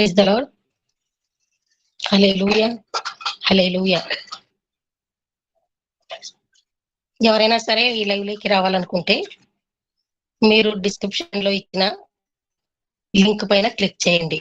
Praise the Lord hallelujah hallelujah ఎవరైనా సరే ఈ లైవ్లోకి రావాలనుకుంటే మీరు డిస్క్రిప్షన్లో ఇచ్చిన లింక్ పైన క్లిక్ చేయండి.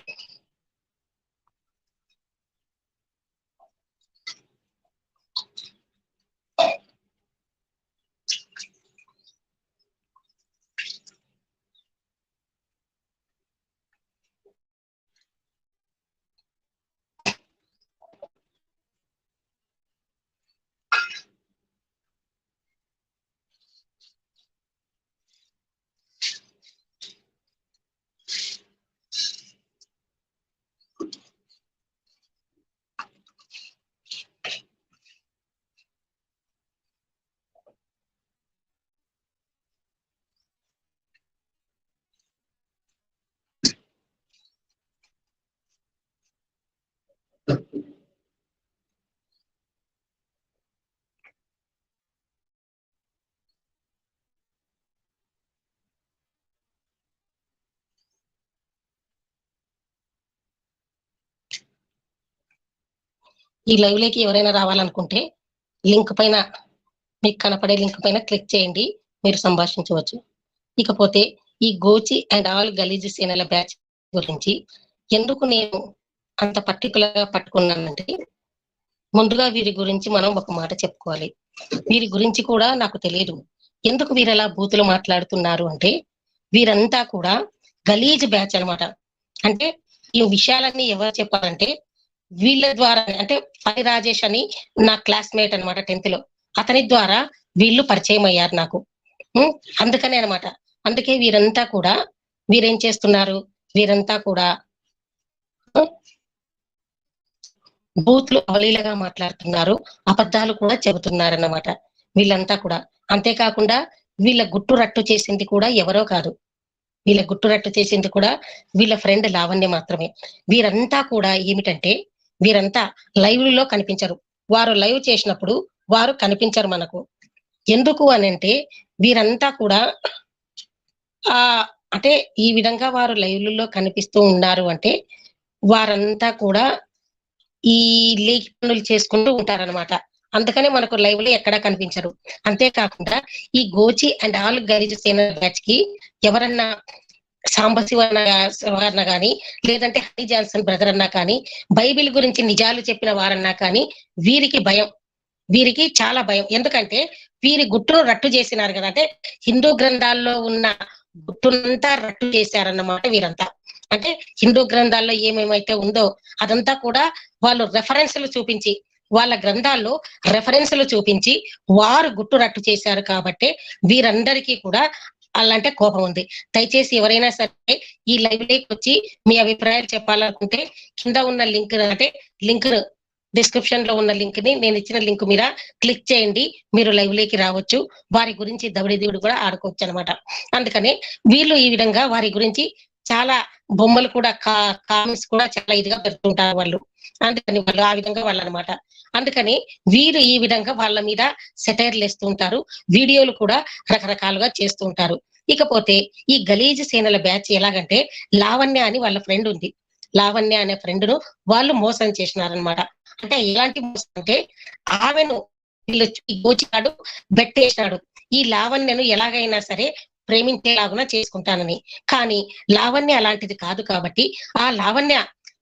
ఈ లైవ్లోకి ఎవరైనా రావాలనుకుంటే లింక్ పైన మీకు కనపడే లింక్ పైన క్లిక్ చేయండి మీరు సంభాషించవచ్చు. ఇకపోతే ఈ గోచి అండ్ ఆల్ గలీజ్ సేనల బ్యాచ్ గురించి ఎందుకు నేను అంత పర్టికులర్గా పట్టుకున్నానంటే ముందుగా వీరి గురించి మనం ఒక మాట చెప్పుకోవాలి. వీరి గురించి కూడా నాకు తెలియదు. ఎందుకు వీరు అలా బూతులు మాట్లాడుతున్నారు అంటే వీరంతా కూడా గలీజ్ బ్యాచ్ అన్నమాట. అంటే ఈ విషయాలన్నీ ఎవరు చెప్పాలంటే వీళ్ళ ద్వారా అంటే పని రాజేష్ అని నా క్లాస్మేట్ అన్నమాట టెన్త్లో. అతని ద్వారా వీళ్ళు పరిచయం అయ్యారు నాకు. అందుకనే అనమాట అందుకే వీరంతా కూడా వీరేం చేస్తున్నారు? వీరంతా కూడా బూత్లు అవలీలగా మాట్లాడుతున్నారు అబద్ధాలు కూడా చెబుతున్నారు అన్నమాట వీళ్ళంతా కూడా. అంతేకాకుండా వీళ్ళ గుట్టు రట్టు చేసింది కూడా ఎవరో కాదు. వీళ్ళ గుట్టు రట్టు చేసింది కూడా వీళ్ళ ఫ్రెండ్ లావణ్య మాత్రమే. వీరంతా కూడా ఏమిటంటే వీరంతా లైవ్లో కనిపించరు. వారు లైవ్ చేసినప్పుడు వారు కనిపించరు మనకు. ఎందుకు అని అంటే వీరంతా కూడా ఆ అంటే ఈ విధంగా వారు లైవ్లలో కనిపిస్తూ ఉన్నారు అంటే వారంతా కూడా ఈ లీక్ పనులు చేసుకుంటూ ఉంటారన్నమాట. అందుకనే మనకు లైవ్లో ఎక్కడా కనిపించరు. అంతేకాకుండా ఈ గోచి అండ్ ఆల్ గరీజ్ సేన బ్యాచ్కి ఎవరన్నా సాంబశివ అన్న కానీ లేదంటే హరి జాన్సన్ బ్రదర్ అన్నా కానీ బైబిల్ గురించి నిజాలు చెప్పిన వారన్నా కానీ వీరికి భయం. వీరికి చాలా భయం. ఎందుకంటే వీరి గుట్టును రట్టు చేసినారు కదా. అంటే హిందూ గ్రంథాల్లో ఉన్న గుట్టునంతా రట్టు చేశారన్నమాట వీరంతా. అంటే హిందూ గ్రంథాల్లో ఏమేమైతే ఉందో అదంతా కూడా వాళ్ళు రెఫరెన్స్లు చూపించి వాళ్ళ గ్రంథాల్లో రెఫరెన్స్లు చూపించి వారు గుట్టు రట్టు చేశారు కాబట్టి వీరందరికీ కూడా అలాంటే కోపం ఉంది. దయచేసి ఎవరైనా సరే ఈ లైవ్ లేకి వచ్చి మీ అభిప్రాయాలు చెప్పాలనుకుంటే కింద ఉన్న లింక్ అంటే లింక్ డిస్క్రిప్షన్లో ఉన్న లింక్ని నేను ఇచ్చిన లింక్ మీద క్లిక్ చేయండి. మీరు లైవ్ లేకి రావచ్చు. వారి గురించి దవిడి దేవుడు కూడా ఆడుకోవచ్చు అనమాట అందుకని వీళ్ళు ఈ విధంగా వారి గురించి చాలా బొమ్మలు కూడా కా కామెంట్స్ కూడా చాలా ఇదిగా పెడుతుంటారు వాళ్ళు. అందుకని వాళ్ళు ఆ విధంగా వాళ్ళు అనమాట అందుకని వీరు ఈ విధంగా వాళ్ళ మీద సెటైర్లు వేస్తుంటారు. వీడియోలు కూడా రకరకాలుగా చేస్తుంటారు. ఇకపోతే ఈ గలీజ్ సేనల బ్యాచ్ ఎలాగంటే లావణ్య అని వాళ్ళ ఫ్రెండ్ ఉంది. లావణ్య అనే ఫ్రెండ్ను వాళ్ళు మోసం చేసినారనమాట. అంటే ఎలాంటి మోసం అంటే ఆమెను వీళ్ళు గోచినాడు బెట్టేసినాడు. ఈ లావణ్యను ఎలాగైనా సరే ప్రేమించేలాగున చేసుకుంటానని. కానీ లావణ్య అలాంటిది కాదు కాబట్టి ఆ లావణ్య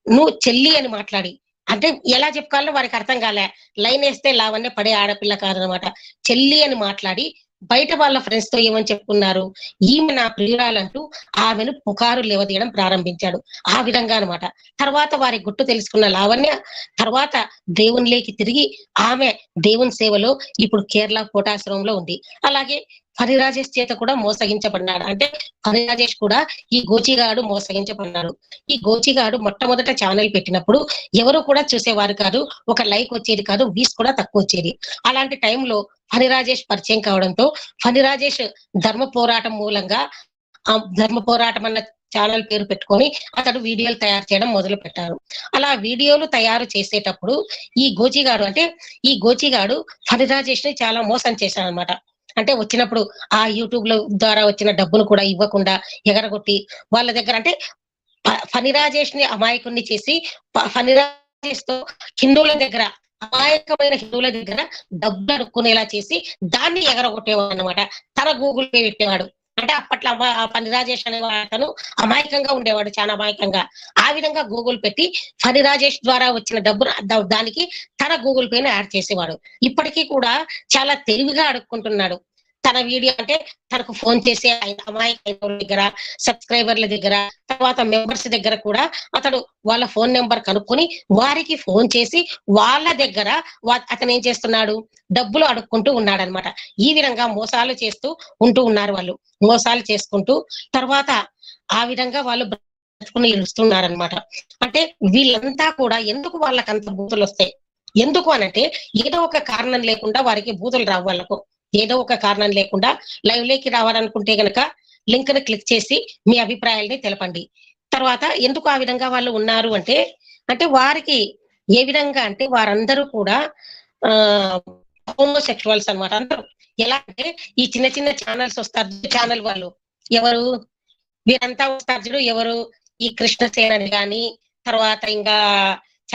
నువ్వు చెల్లి అని మాట్లాడి. అంటే ఎలా చెప్పుకోవాలో వారికి అర్థం కాలే. లైన్ వేస్తే లావణ్య పడే ఆడపిల్ల కాదనమాట. చెల్లి అని మాట్లాడి బయట వాళ్ళ ఫ్రెండ్స్తో ఏమని చెప్పుకున్నారు? ఈమె నా ప్రియురాలంటూ ఆమెను పుకారు లేవదీయడం ప్రారంభించాడు. ఆ విధంగా అన్నమాట తర్వాత వారి గుట్టు తెలుసుకున్న లావణ్య తర్వాత దేవునిలోకి తిరిగి ఆమె దేవుని సేవలో ఇప్పుడు కేరళ కోటాశ్రమంలో ఉంది. అలాగే ఫణిరాజేష్ చేత కూడా మోసగించబడినాడు. అంటే ఫణిరాజేష్ కూడా ఈ గోచిగాడు మోసగించబడినాడు. ఈ గోచిగాడు మొట్టమొదట ఛానల్ పెట్టినప్పుడు ఎవరు కూడా చూసేవారు కాదు. ఒక లైక్ వచ్చేది కాదు. వీస్ కూడా తక్కువ వచ్చేది. అలాంటి టైంలో ఫణిరాజేష్ పరిచయం కావడంతో ఫణిరాజేష్ ధర్మ పోరాటం మూలంగా ఆ ధర్మ పోరాటం అన్న ఛానల్ పేరు పెట్టుకొని అతడు వీడియోలు తయారు చేయడం మొదలు పెట్టారు. అలా వీడియోలు తయారు చేసేటప్పుడు ఈ గోచిగాడు అంటే ఈ గోచిగాడు ఫణిరాజేష్ని చాలా మోసం చేశాడు అనమాట అంటే వచ్చినప్పుడు ఆ యూట్యూబ్లో ద్వారా వచ్చిన డబ్బును కూడా ఇవ్వకుండా ఎగరగొట్టి వాళ్ళ దగ్గర అంటే ఫని రాజేష్ని అమాయకుణ్ణి చేసి ఫని రాజేష్తో హిందువుల దగ్గర అమాయకమైన హిందువుల దగ్గర డబ్బులు అడుక్కునేలా చేసి దాన్ని ఎగరగొట్టేవాడు అనమాట తన గూగుల్ పే పెట్టేవాడు. అంటే అప్పట్లో అమ్మా ఆ ఫణి రాజేష్ అనే అతను అమాయకంగా ఉండేవాడు చాలా అమాయకంగా. ఆ విధంగా గూగుల్ పెట్టి ఫణి రాజేష్ ద్వారా వచ్చిన డబ్బును దానికి తన గూగుల్ పేను యాడ్ చేసేవాడు. ఇప్పటికీ కూడా చాలా తెలివిగా అడుక్కుంటున్నాడు. తన వీడియో అంటే తనకు ఫోన్ చేసే ఆయన అమాయక దగ్గర సబ్స్క్రైబర్ల దగ్గర తర్వాత మెంబర్స్ దగ్గర కూడా అతడు వాళ్ళ ఫోన్ నెంబర్ కనుక్కొని వారికి ఫోన్ చేసి వాళ్ళ దగ్గర అతను ఏం చేస్తున్నాడు? డబ్బులు అడుక్కుంటూ ఉన్నాడు అనమాట ఈ విధంగా మోసాలు చేస్తూ ఉంటూ ఉన్నారు వాళ్ళు. మోసాలు చేసుకుంటూ తర్వాత ఆ విధంగా వాళ్ళు బ్రతుకుని ఇస్తున్నారనమాట అంటే వీళ్ళంతా కూడా ఎందుకు వాళ్ళకంత బూతులు వస్తాయి ఎందుకు అనంటే ఏదో ఒక కారణం లేకుండా వారికి బూతులు రావు వాళ్ళకు. ఏదో ఒక కారణం లేకుండా లైవ్ లేకి రావాలనుకుంటే గనక లింక్ని క్లిక్ చేసి మీ అభిప్రాయాల్ని తెలపండి. తర్వాత ఎందుకు ఆ విధంగా వాళ్ళు ఉన్నారు అంటే అంటే వారికి ఏ విధంగా అంటే వారందరూ కూడా ఆ హోమోసెక్షువల్స్ అన్నమాట. అందరూ ఎలా అంటే ఈ చిన్న చిన్న ఛానల్స్ వస్తారు ఛానల్ వాళ్ళు. ఎవరు? వీరంతా వస్తారు ఎవరు? ఈ కృష్ణ అని కానీ తర్వాత ఇంకా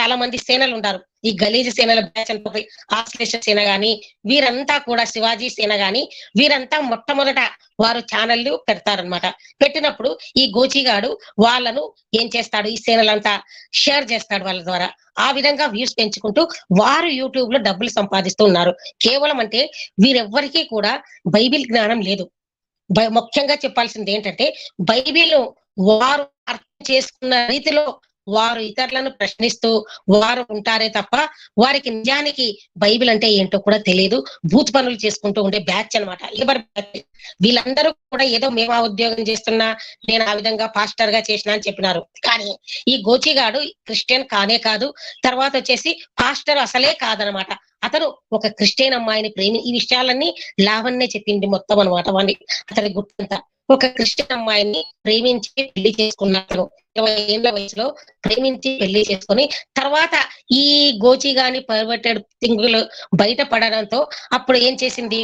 చాలా మంది సేనలు ఉన్నారు. ఈ గలీజ సేనల బ్యాచ్ అంటే ఆశ్లేష సేన గాని వీరంతా కూడా శివాజీ సేన గాని వీరంతా మొట్టమొదట వారు ఛానళ్ళు పెడతారనమాట పెట్టినప్పుడు ఈ గోచిగాడు వాళ్ళను ఏం చేస్తాడు? ఈ సేనలంతా షేర్ చేస్తాడు వాళ్ళ ద్వారా. ఆ విధంగా వ్యూస్ పెంచుకుంటూ వారు యూట్యూబ్లో డబ్బులు సంపాదిస్తూ ఉన్నారు. కేవలం అంటే వీరెవ్వరికీ కూడా బైబిల్ జ్ఞానం లేదు. బై- ముఖ్యంగా చెప్పాల్సింది ఏంటంటే బైబిల్ వారు అర్థం చేసుకున్న రీతిలో వారు ఇతరులను ప్రశ్నిస్తూ వారు ఉంటారే తప్ప వారికి నిజానికి బైబిల్ అంటే ఏంటో కూడా తెలియదు భూత్ పనులు చేసుకుంటూ ఉండే బ్యాచ్ అన్నమాట. Labour batch. వీళ్ళందరూ కూడా ఏదో మేము ఆ ఉద్యోగం చేస్తున్నా నేను ఆ విధంగా పాస్టర్గా చేసిన అని చెప్పినారు. కానీ ఈ గోచిగాడు క్రిస్టియన్ కానే కాదు. తర్వాత వచ్చేసి పాస్టర్ అసలే కాదనమాట అతను ఒక క్రిస్టియన్ అమ్మాయిని ప్రేమి ఈ విషయాలన్నీ లావణ్యే చెప్పింది మొత్తం అనమాట వాడిని అతని గుర్తంతా. ఒక క్రిస్టియన్ అమ్మాయిని ప్రేమించి పెళ్ళి చేసుకున్నాడు. ఇరవై ఏళ్ళ వయసులో ప్రేమించి పెళ్ళి చేసుకొని తర్వాత ఈ గోచి గాని పర్వర్టెడ్ థింగులు బయటపడడంతో అప్పుడు ఏం చేసింది?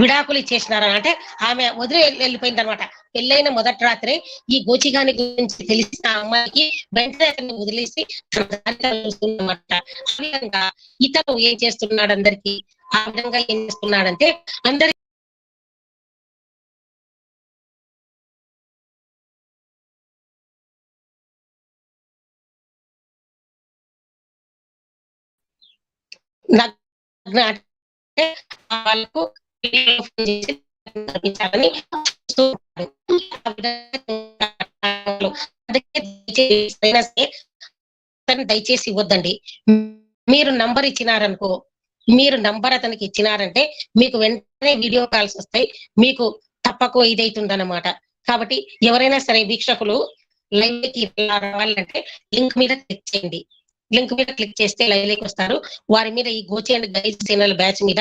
విడాకులు ఇచ్చేసినారు అంటే ఆమె వదిలి వెళ్ళిపోయింది అనమాట పెళ్ళైన మొదటి రాత్రి ఈ గోచిగాని గురించి తెలిసిన అమ్మాయికి వెంటనే అతన్ని వదిలేసి అనమాట ఆ విధంగా ఇతను ఏం చేస్తున్నాడు అందరికి? ఆ విధంగా ఏం చేస్తున్నాడంటే అందరి వాళ్ళకు చేసి దయచేసి ఇవ్వద్దండి. మీరు నంబర్ ఇచ్చినారనుకో మీరు నంబర్ అతనికి ఇచ్చినారంటే మీకు వెంటనే వీడియో కాల్స్ వస్తాయి. మీకు తప్పకు ఇదైతుందన్నమాట. కాబట్టి ఎవరైనా సరే వీక్షకులు లైవ్కి రావాలంటే లింక్ మీద క్లిక్ చేయండి. లింక్ మీద క్లిక్ చేస్తే లైవ్లోకి వస్తారు. వారి మీద ఈ గోచి అండ్ గైడ్ ఛానల్ బ్యాచ్ మీద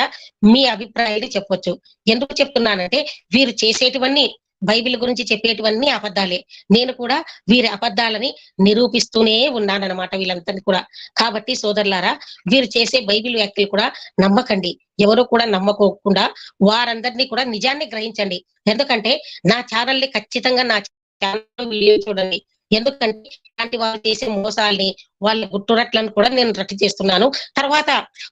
మీ అభిప్రాయాలు చెప్పొచ్చు. ఎందుకు చెప్తున్నానంటే వీరు చేసేటివన్నీ బైబిల్ గురించి చెప్పేటివన్నీ అబద్ధాలే. నేను కూడా వీరి అబద్ధాలని నిరూపిస్తూనే ఉన్నానన్నమాట వీళ్ళందరినీ కూడా. కాబట్టి సోదరులారా వీరు చేసే బైబిల్ వ్యాఖ్యలు కూడా నమ్మకండి. ఎవరు కూడా నమ్మకోకుండా వారందరినీ కూడా నిజాన్ని గ్రహించండి. ఎందుకంటే నా ఛానల్ని ఖచ్చితంగా నా ఛానల్ వీడియో చూడండి. ఎందుకంటే ఇలాంటి వాళ్ళు చేసే మోసాల్ని వాళ్ళ గుట్టురట్లను కూడా నేను రట్టు చేస్తున్నాను. తర్వాత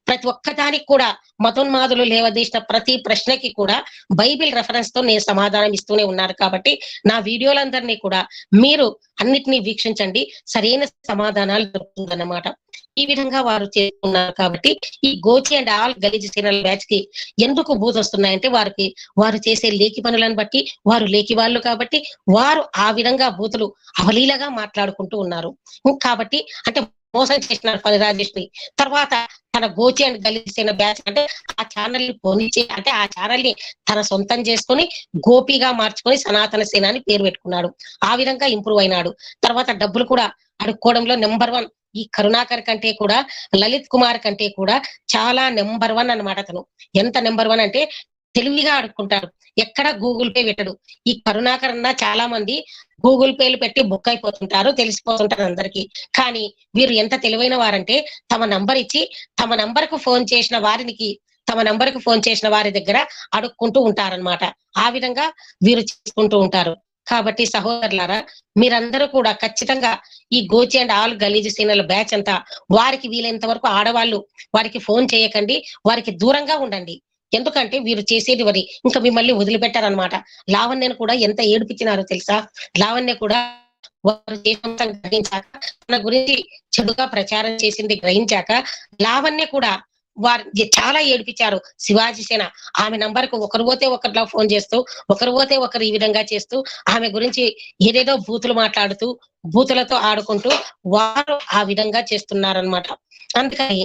ప్రతి ఒక్కదానికి కూడా మతోన్మాదులు లేవదీసిన ప్రతి ప్రశ్నకి కూడా బైబిల్ రెఫరెన్స్తో నేను సమాధానం ఇస్తూనే ఉన్నాను కాబట్టి నా వీడియోలందరినీ కూడా మీరు అన్నిటినీ వీక్షించండి. సరైన సమాధానాలు దొరుకుతుందన్నమాట. ఈ విధంగా వారు చేస్తున్నారు కాబట్టి ఈ గోచి అండ్ ఆల్ గలీజ్ సీనల్ బ్యాచ్కి ఎందుకు బూత్ వస్తున్నాయంటే వారికి వారు చేసే లేఖి పనులను బట్టి వారు లేఖి వాళ్ళు కాబట్టి వారు ఆ విధంగా బూతులు అవలీలగా మాట్లాడుకుంటూ ఉన్నారు. కాబట్టి అంటే మోసం చేసినారు పని రాజేష్ని తర్వాత తన గోచి అండ్ గలీజ్ బ్యాచ్ అంటే ఆ ఛానల్ని పోనిచ్చి అంటే ఆ ఛానల్ని తన సొంతం చేసుకొని గోపిగా మార్చుకొని సనాతన సేన అని పేరు పెట్టుకున్నాడు. ఆ విధంగా ఇంప్రూవ్ అయినాడు. తర్వాత డబ్బులు కూడా అడుక్కోవడంలో నెంబర్ వన్ ఈ కరుణాకర్ కంటే కూడా లలిత్ కుమార్ కంటే కూడా చాలా నెంబర్ వన్ అన్నమాట అతను. ఎంత నెంబర్ వన్ అంటే తెలివిగా అడుక్కుంటాడు ఎక్కడ గూగుల్ పే పెట్టడు. ఈ కరుణాకరణ చాలా మంది గూగుల్ పేలు పెట్టి బుక్ అయిపోతుంటారు తెలిసిపోతుంటారు అందరికి. కానీ వీరు ఎంత తెలివైన వారంటే తమ నంబర్ ఇచ్చి తమ నంబర్కు ఫోన్ చేసిన వారికి తమ నంబర్కు ఫోన్ చేసిన వారి దగ్గర అడుక్కుంటూ ఉంటారన్నమాట. ఆ విధంగా వీరు చేసుకుంటూ ఉంటారు. కాబట్టి సహోదరులారా మీరందరూ కూడా ఖచ్చితంగా ఈ గోచి అండ్ ఆల్ గలీజ్ సీనల బ్యాచ్ అంతా వారికి వీలైనంత వరకు ఆడవాళ్ళు వారికి ఫోన్ చేయకండి వారికి దూరంగా ఉండండి. ఎందుకంటే వీరు చేసేది వరి. ఇంకా మిమ్మల్ని వదిలిపెట్టారనమాట లావణ్యను కూడా ఎంత ఏడిపించినారో తెలుసా? లావణ్య కూడా వారు గ్రహించాక తన గురించి చెడుగా ప్రచారం చేసింది గ్రహించాక లావణ్య కూడా వారు చాలా ఏడిపించారు. శివాజీ సేన ఆమె నంబర్కు ఒకరు పోతే ఒకరిలా ఫోన్ చేస్తూ ఒకరు పోతే ఒకరు ఈ విధంగా చేస్తూ ఆమె గురించి ఏదేదో బూతులు మాట్లాడుతూ బూతులతో ఆడుకుంటూ వారు ఆ విధంగా చేస్తున్నారనమాట అందుకని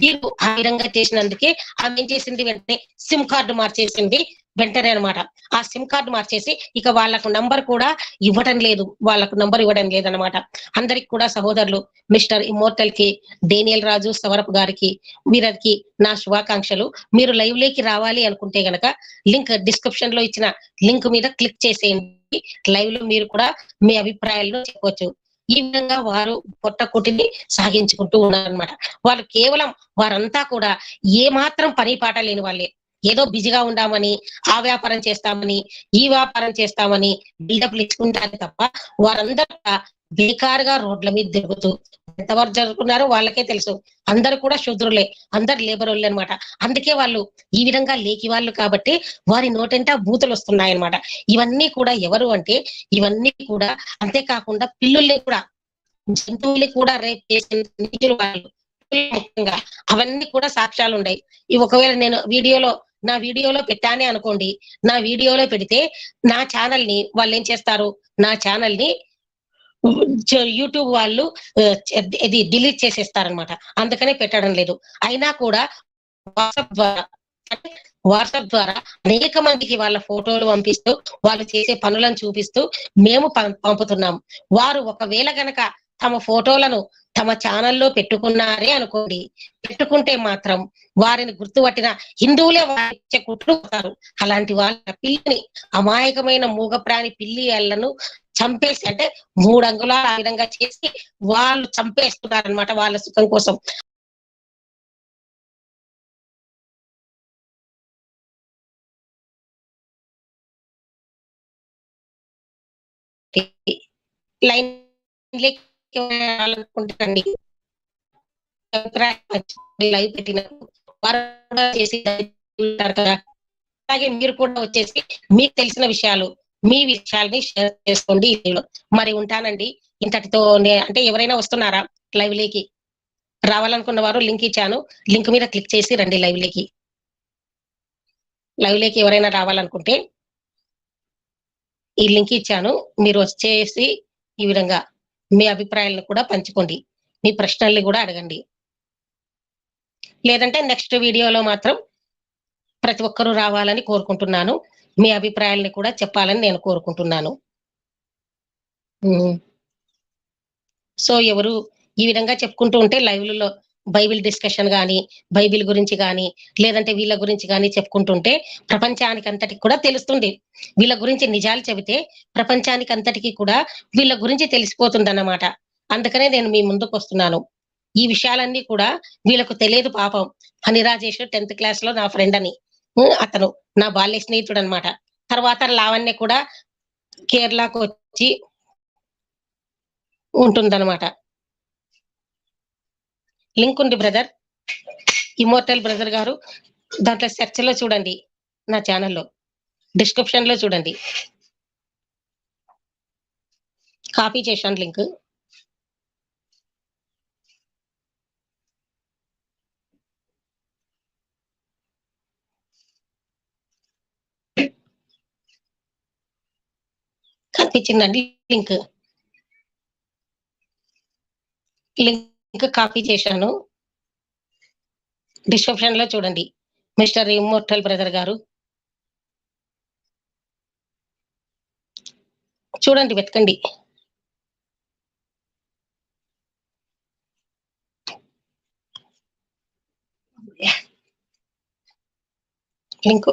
వీరు ఆ విధంగా చేసినందుకే ఆమె ఏం చేసింది? వెంటనే సిమ్ కార్డు మార్చేసింది వెంటనే అనమాట ఆ సిమ్ కార్డు మార్చేసి ఇక వాళ్ళకు నంబర్ కూడా ఇవ్వడం లేదు. వాళ్ళకు నంబర్ ఇవ్వడం లేదనమాట అందరికి కూడా సహోదరులు మిస్టర్ ఇమ్మోర్టల్కి డేనియల్ రాజు సవరపు గారికి వీరికి నా శుభాకాంక్షలు. మీరు లైవ్లోకి రావాలి అనుకుంటే గనక లింక్ డిస్క్రిప్షన్లో ఇచ్చిన లింక్ మీద క్లిక్ చేసేయండి. లైవ్లో మీరు కూడా మీ అభిప్రాయాలను చెప్పవచ్చు ఈ విధంగా వారు పొట్ట కొట్టిని సాగించుకుంటూ ఉన్నారనమాట వాళ్ళు కేవలం వారంతా కూడా ఏ మాత్రం పని పాట లేని వాళ్ళే. ఏదో బిజీగా ఉండామని ఆ వ్యాపారం చేస్తామని ఈ వ్యాపారం చేస్తామని బిల్డప్లు ఇచ్చుకుంటారు తప్ప వారందరూ బేకారుగా రోడ్ల మీద తిరుగుతూ ఎంతవరకు జరుగుతున్నారో వాళ్ళకే తెలుసు. అందరు కూడా శూద్రులే అందరు లేబర్ వాళ్ళే అనమాట అందుకే వాళ్ళు ఈ విధంగా లేకి వాళ్ళు కాబట్టి వారి నోటంట బూతులు వస్తున్నాయన్నమాట. ఇవన్నీ కూడా ఎవరు అంటే ఇవన్నీ కూడా అంతేకాకుండా పిల్లుల్ని కూడా జంతువుల్ని కూడా రేపు చేసిన వాళ్ళు ముఖ్యంగా. అవన్నీ కూడా సాక్ష్యాలు ఉన్నాయి ఇవి ఒకవేళ నేను వీడియోలో నా వీడియోలో పెట్టానే అనుకోండి. నా వీడియోలో పెడితే నా ఛానల్ని వాళ్ళు ఏం చేస్తారు? నా ఛానల్ని యూట్యూబ్ వాళ్ళు ఇది డిలీట్ చేసేస్తారనమాట అందుకనే పెట్టడం లేదు. అయినా కూడా వాట్సాప్ ద్వారా వాట్సాప్ ద్వారా అనేక మందికి వాళ్ళ ఫోటోలు పంపిస్తూ వాళ్ళు చేసే పనులను చూపిస్తూ మేము పంపుతున్నాం. వారు ఒకవేళ గనక తమ ఫోటోలను తమ ఛానల్లో పెట్టుకున్నారే అనుకోండి పెట్టుకుంటే మాత్రం వారిని గుర్తుపట్టిన హిందువులే వారి కుట్రుతారు అలాంటి వాళ్ళ పిల్లిని అమాయకమైన మూగప్రాణి పిల్లి అల్లను చంపేసి అంటే మూడు అంగుళాలు ఆ విధంగా చేసి వాళ్ళు చంపేస్తున్నారు అనమాట వాళ్ళ సుఖం కోసం. లైన్ అనుకుంటారండి లైవ్ పెట్టినప్పుడు. చేసి అలాగే మీరు కూడా వచ్చేసి మీకు తెలిసిన విషయాలు మీ విషయాల్ని షేర్ చేసుకోండి. మరి ఉంటానండి. ఇంతటితో అంటే ఎవరైనా వస్తున్నారా లైవ్ లేకి? రావాలనుకున్న వారు లింక్ ఇచ్చాను. లింక్ మీద క్లిక్ చేసి రండి లైవ్ లేకి. లైవ్ లేకి ఎవరైనా రావాలనుకుంటే ఈ లింక్ ఇచ్చాను. మీరు వచ్చేసి ఈ విధంగా మీ అభిప్రాయాలను కూడా పంచుకోండి. మీ ప్రశ్నల్ని కూడా అడగండి. లేదంటే నెక్స్ట్ వీడియోలో మాత్రం ప్రతి ఒక్కరూ రావాలని కోరుకుంటున్నాను. మీ అభిప్రాయాల్ని కూడా చెప్పాలని నేను కోరుకుంటున్నాను. సో ఎవరు ఈ విధంగా చెప్పుకుంటూ ఉంటే లైవ్లలో బైబిల్ డిస్కషన్ కానీ బైబిల్ గురించి కానీ లేదంటే వీళ్ళ గురించి కానీ చెప్పుకుంటుంటే ప్రపంచానికి అంతటికి కూడా తెలుస్తుంది. వీళ్ళ గురించి నిజాలు చెబితే ప్రపంచానికి అంతటికి కూడా వీళ్ళ గురించి తెలిసిపోతుంది అన్నమాట అందుకనే నేను మీ ముందుకు వస్తున్నాను. ఈ విషయాలన్నీ కూడా వీళ్ళకు తెలియదు పాపం. హని టెన్త్ క్లాస్లో నా ఫ్రెండ్ అని. అతను నా బాల్య స్నేహితుడు అనమాట తర్వాత లావణ్య కూడా కేరళకు వచ్చి ఉంటుందన్నమాట. లింక్ ఉంది బ్రదర్. ఇమోర్టల్ బ్రదర్ గారు దాంట్లో సెర్చ్లో చూడండి నా ఛానల్లో. డిస్క్రిప్షన్లో చూడండి. కాపీ చేశాను లింక్. ఇచ్చిందండి లింక్. లింక్ కాపీ చేశాను. డిస్క్రిప్షన్లో చూడండి. మిస్టర్ ఇమ్మోర్టల్ బ్రదర్ గారు. చూడండి వెతకండి. లింక్.